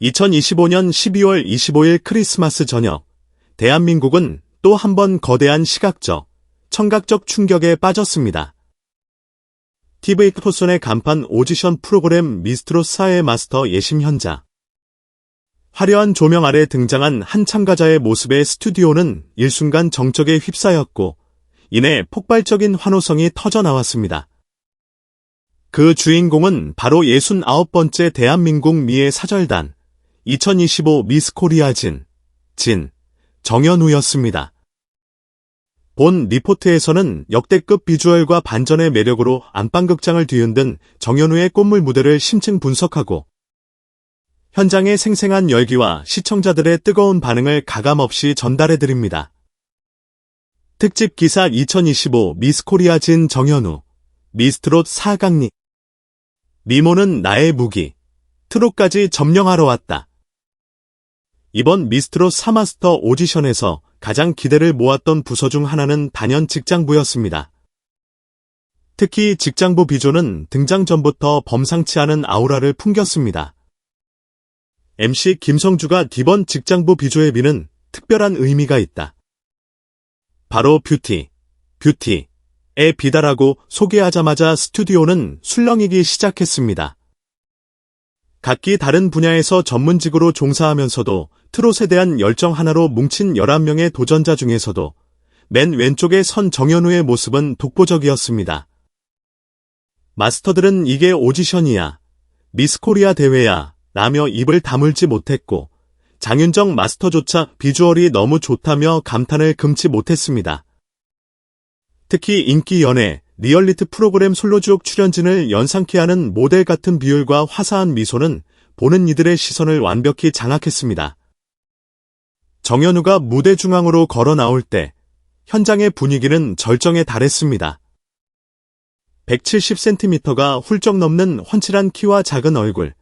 2025년 12월 25일 크리스마스 저녁, 대한민국은 또 한 번 거대한 시각적, 청각적 충격에 빠졌습니다. TV 토손의 간판 오디션 프로그램 미스트롯 사회 마스터 예심 현장. 화려한 조명 아래 등장한 한 참가자의 모습의 스튜디오는 일순간 정적에 휩싸였고, 이내 폭발적인 환호성이 터져 나왔습니다. 그 주인공은 바로 69번째 대한민국 미의 사절단, 2025 미스 코리아 진, 진, 정현우였습니다. 본 리포트에서는 역대급 비주얼과 반전의 매력으로 안방극장을 뒤흔든 정현우의 꽃물 무대를 심층 분석하고 현장의 생생한 열기와 시청자들의 뜨거운 반응을 가감없이 전달해드립니다. 특집 기사 2025 미스 코리아 진 정현우, 미스트롯 4강리. 미모는 나의 무기, 트롯까지 점령하러 왔다. 이번 미스트롯 3마스터 오디션에서 가장 기대를 모았던 부서 중 하나는 단연 직장부였습니다. 특히 직장부 비조는 등장 전부터 범상치 않은 아우라를 풍겼습니다. MC 김성주가 이번 직장부 비조의 비는 특별한 의미가 있다. 바로 뷰티, 뷰티에 비다라고 소개하자마자 스튜디오는 술렁이기 시작했습니다. 각기 다른 분야에서 전문직으로 종사하면서도 트롯에 대한 열정 하나로 뭉친 11명의 도전자 중에서도 맨 왼쪽에 선 정현우의 모습은 독보적이었습니다. 마스터들은 이게 오디션이야, 미스코리아 대회야, 라며 입을 다물지 못했고, 장윤정 마스터조차 비주얼이 너무 좋다며 감탄을 금치 못했습니다. 특히 인기 연애, 리얼리티 프로그램 솔로주옥 출연진을 연상케 하는 모델 같은 비율과 화사한 미소는 보는 이들의 시선을 완벽히 장악했습니다. 정현우가 무대 중앙으로 걸어 나올 때 현장의 분위기는 절정에 달했습니다. 170cm가 훌쩍 넘는 훤칠한 키와 작은 얼굴,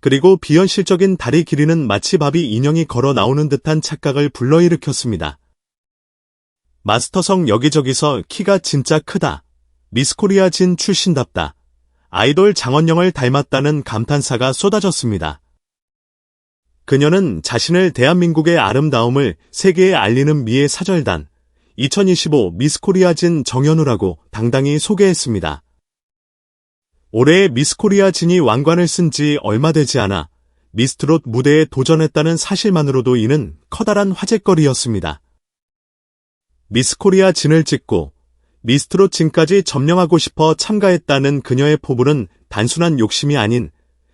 그리고 비현실적인 다리 길이는 마치 바비 인형이 걸어 나오는 듯한 착각을 불러일으켰습니다. 마스터성 여기저기서 키가 진짜 크다. 미스코리아 진 출신답다. 아이돌 장원영을 닮았다는 감탄사가 쏟아졌습니다. 그녀는 자신을 대한민국의 아름다움을 세계에 알리는 미의 사절단 2025 미스코리아 진 정현우라고 당당히 소개했습니다. 올해 미스코리아 진이 왕관을 쓴 지 얼마 되지 않아 미스트롯 무대에 도전했다는 사실만으로도 이는 커다란 화제거리였습니다. 미스코리아 진을 찍고 미스트롯 진까지 점령하고 싶어 참가했다는 그녀의 포부는 단순한 욕심이 아닌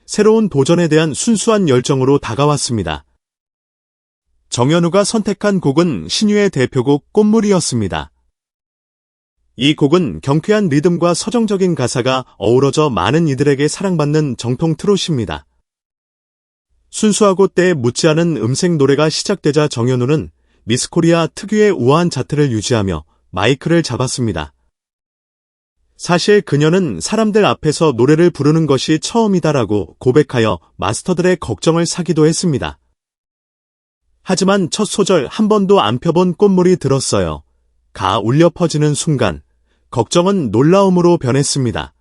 새로운 도전에 대한 순수한 열정으로 다가왔습니다. 정현우가 선택한 곡은 신유의 대표곡 꽃물이었습니다. 이 곡은 경쾌한 리듬과 서정적인 가사가 어우러져 많은 이들에게 사랑받는 정통 트롯입니다. 순수하고 때에 묻지 않은 음색 노래가 시작되자 정현우는 미스코리아 특유의 우아한 자태를 유지하며 마이크를 잡았습니다. 사실 그녀는 사람들 앞에서 노래를 부르는 것이 처음이다라고 고백하여 마스터들의 걱정을 사기도 했습니다. 하지만 첫 소절 한 번도 안 펴본 꽃물이 들었어요. 가 울려 퍼지는 순간 걱정은 놀라움으로 변했습니다.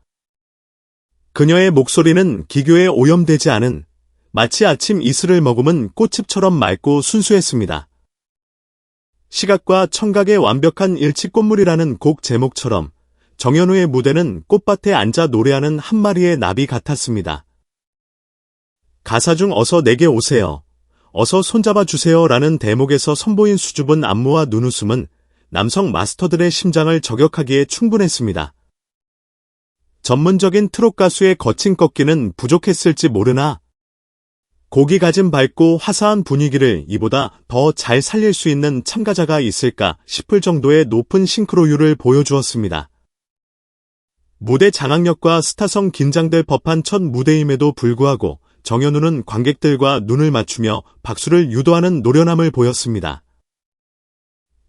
그녀의 목소리는 기교에 오염되지 않은 마치 아침 이슬을 머금은 꽃집처럼 맑고 순수했습니다. 시각과 청각의 완벽한 일치꽃물이라는 곡 제목처럼 정현우의 무대는 꽃밭에 앉아 노래하는 한 마리의 나비 같았습니다. 가사 중 어서 내게 오세요. 어서 손잡아 주세요 라는 대목에서 선보인 수줍은 안무와 눈웃음은 남성 마스터들의 심장을 저격하기에 충분했습니다. 전문적인 트롯 가수의 거친 꺾기는 부족했을지 모르나 곡이 가진 밝고 화사한 분위기를 이보다 더 잘 살릴 수 있는 참가자가 있을까 싶을 정도의 높은 싱크로율을 보여주었습니다. 무대 장악력과 스타성 긴장될 법한 첫 무대임에도 불구하고 정현우는 관객들과 눈을 맞추며 박수를 유도하는 노련함을 보였습니다.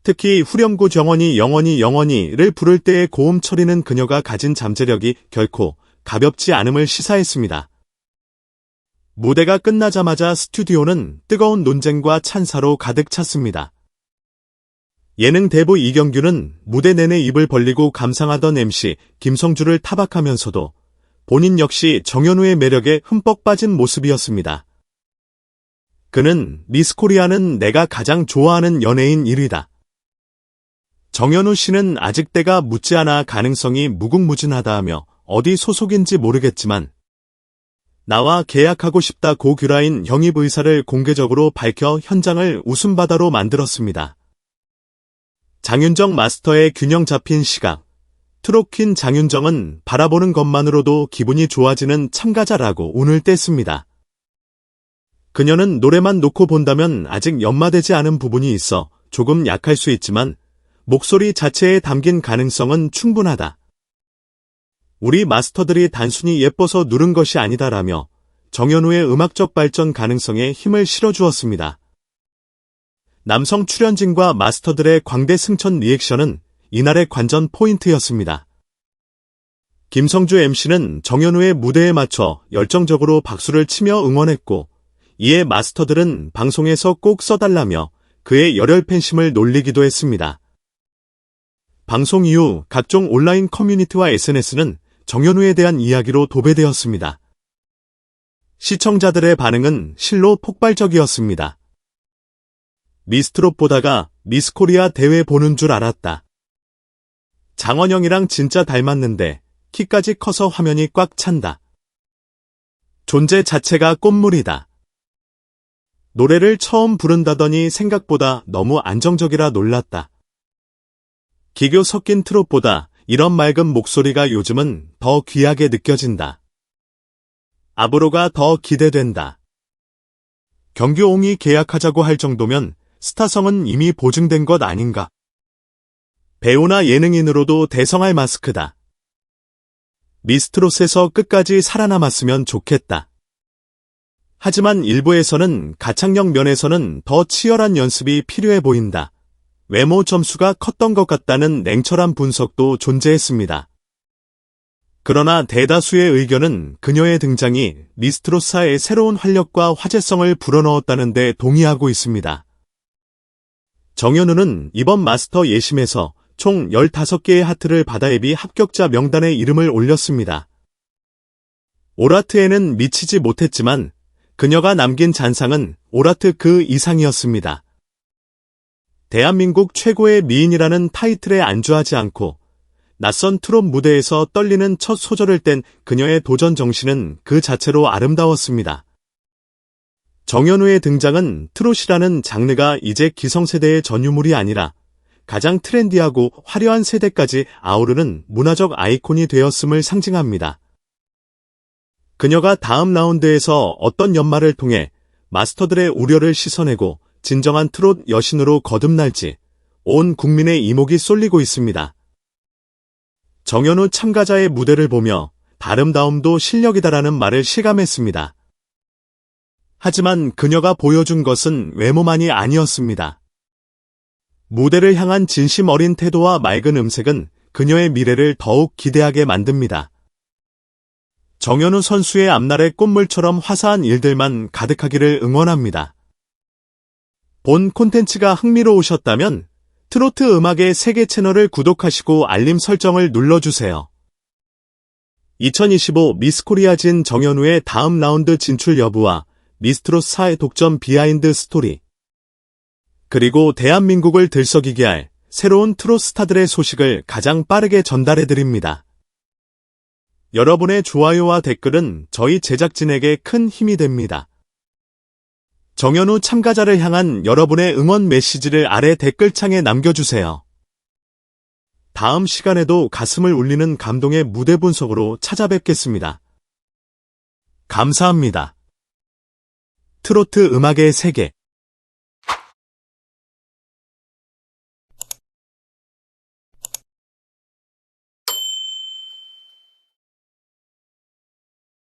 특히 후렴구 정원이 영원히 영원히를 부를 때의 고음 처리는 그녀가 가진 잠재력이 결코 가볍지 않음을 시사했습니다. 무대가 끝나자마자 스튜디오는 뜨거운 논쟁과 찬사로 가득 찼습니다. 예능 대부 이경규는 무대 내내 입을 벌리고 감상하던 MC 김성주를 타박하면서도 본인 역시 정현우의 매력에 흠뻑 빠진 모습이었습니다. 그는 미스 코리아는 내가 가장 좋아하는 연예인 1위다. 정현우 씨는 아직 때가 묻지 않아 가능성이 무궁무진하다 하며 어디 소속인지 모르겠지만 나와 계약하고 싶다 고규라인 영입 의사를 공개적으로 밝혀 현장을 웃음바다로 만들었습니다. 장윤정 마스터의 균형 잡힌 시각. 트로킨 장윤정은 바라보는 것만으로도 기분이 좋아지는 참가자라고 운을 뗐습니다. 그녀는 노래만 놓고 본다면 아직 연마되지 않은 부분이 있어 조금 약할 수 있지만 목소리 자체에 담긴 가능성은 충분하다. 우리 마스터들이 단순히 예뻐서 누른 것이 아니다라며 정현우의 음악적 발전 가능성에 힘을 실어주었습니다. 남성 출연진과 마스터들의 광대 승천 리액션은 이날의 관전 포인트였습니다. 김성주 MC는 정현우의 무대에 맞춰 열정적으로 박수를 치며 응원했고, 이에 마스터들은 방송에서 꼭 써달라며 그의 열혈 팬심을 놀리기도 했습니다. 방송 이후 각종 온라인 커뮤니티와 SNS는 정현우에 대한 이야기로 도배되었습니다. 시청자들의 반응은 실로 폭발적이었습니다. 미스트롯 보다가 미스코리아 대회 보는 줄 알았다. 장원영이랑 진짜 닮았는데 키까지 커서 화면이 꽉 찬다. 존재 자체가 꽃물이다. 노래를 처음 부른다더니 생각보다 너무 안정적이라 놀랐다. 기교 섞인 트롯보다 이런 맑은 목소리가 요즘은 더 귀하게 느껴진다. 앞으로가 더 기대된다. 경규옹이 계약하자고 할 정도면 스타성은 이미 보증된 것 아닌가. 배우나 예능인으로도 대성할 마스크다. 미스트롯에서 끝까지 살아남았으면 좋겠다. 하지만 일부에서는 가창력 면에서는 더 치열한 연습이 필요해 보인다. 외모 점수가 컸던 것 같다는 냉철한 분석도 존재했습니다. 그러나 대다수의 의견은 그녀의 등장이 미스트로사의 새로운 활력과 화제성을 불어넣었다는 데 동의하고 있습니다. 정현우는 이번 마스터 예심에서 총 15개의 하트를 받아 앱이 합격자 명단에 이름을 올렸습니다. 오라트에는 미치지 못했지만 그녀가 남긴 잔상은 오라트 그 이상이었습니다. 대한민국 최고의 미인이라는 타이틀에 안주하지 않고 낯선 트롯 무대에서 떨리는 첫 소절을 뗀 그녀의 도전 정신은 그 자체로 아름다웠습니다. 정현우의 등장은 트롯이라는 장르가 이제 기성세대의 전유물이 아니라 가장 트렌디하고 화려한 세대까지 아우르는 문화적 아이콘이 되었음을 상징합니다. 그녀가 다음 라운드에서 어떤 연말을 통해 마스터들의 우려를 씻어내고 진정한 트롯 여신으로 거듭날지 온 국민의 이목이 쏠리고 있습니다. 정현우 참가자의 무대를 보며 아름다움도 실력이다라는 말을 실감했습니다. 하지만 그녀가 보여준 것은 외모만이 아니었습니다. 무대를 향한 진심 어린 태도와 맑은 음색은 그녀의 미래를 더욱 기대하게 만듭니다. 정현우 선수의 앞날의 꽃물처럼 화사한 일들만 가득하기를 응원합니다. 본 콘텐츠가 흥미로우셨다면 트로트 음악의 세계 채널을 구독하시고 알림 설정을 눌러주세요. 2025 미스코리아진 정현우의 다음 라운드 진출 여부와 미스트롯 4의 독점 비하인드 스토리 그리고 대한민국을 들썩이게 할 새로운 트롯 스타들의 소식을 가장 빠르게 전달해드립니다. 여러분의 좋아요와 댓글은 저희 제작진에게 큰 힘이 됩니다. 정현우 참가자를 향한 여러분의 응원 메시지를 아래 댓글창에 남겨주세요. 다음 시간에도 가슴을 울리는 감동의 무대 분석으로 찾아뵙겠습니다. 감사합니다. 트로트 음악의 세계